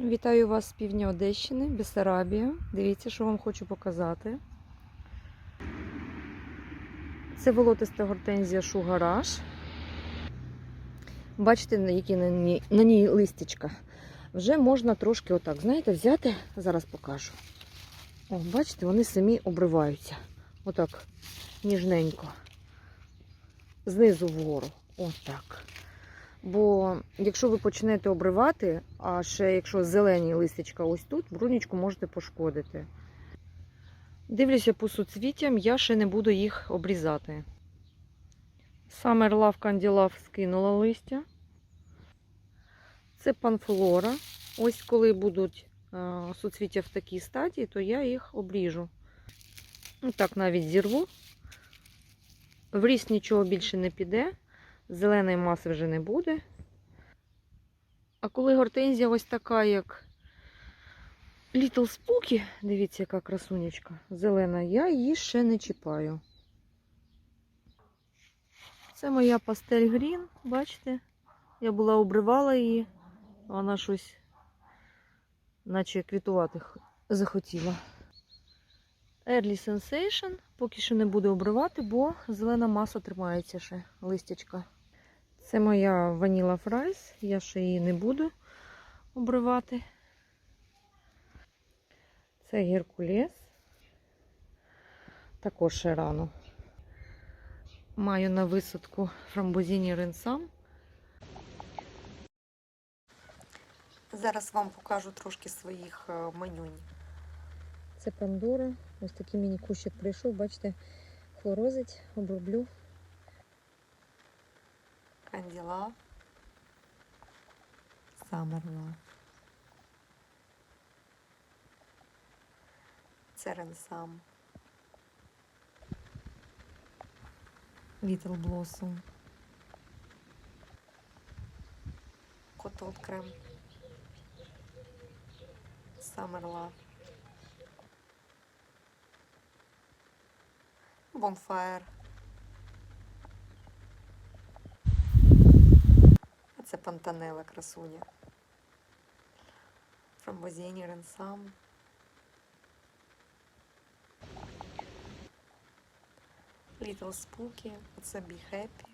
Вітаю вас з півдня Одещини, Бесарабія. Дивіться, що вам хочу показати. Це волотиста гортензія Шугараш. Бачите, які на ній, на ній листячка. Вже можна трошки отак, знаєте, взяти, зараз покажу. О, бачите, вони самі обриваються. Отак, ніжненько. Знизу вгору. Отак. Бо якщо ви почнете обривати, а ще якщо зелені листячка ось тут, брунічку можете пошкодити. Дивлюся по суцвіттям, я ще не буду їх обрізати. Summer Love Candilove скинула листя. Це панфлора. Ось коли будуть е, суцвіття в такій стадії, то я їх обріжу. Так навіть зірву. В ріст нічого більше не піде. Зеленої маси вже не буде. А коли гортензія ось така, як Little Spooky, дивіться, яка красунечка, зелена, я її ще не чіпаю. Це моя пастель грін, бачите? Я була обривала її, вона щось, наче квітувати захотіла. Early Sensation, поки що не буду обривати, бо зелена маса тримається ще листячка. Це моя ваніла фрайс, я ще її не буду обривати. Це геркулес. Також ще рано. Маю на висадку фрамбозіні ренсам. Зараз вам покажу трошки своїх е, менюнь. Це Пандора. Ось такий мені кущик прийшов, бачите, хлорозить, оброблю. Канділа. Самерла. Церенсам. Little Blossom. Котл крем. Summer Bonfire. А це Пантанела красуня. Фрамбозіні Ренсам. Little Spooky. Оце Be Happy.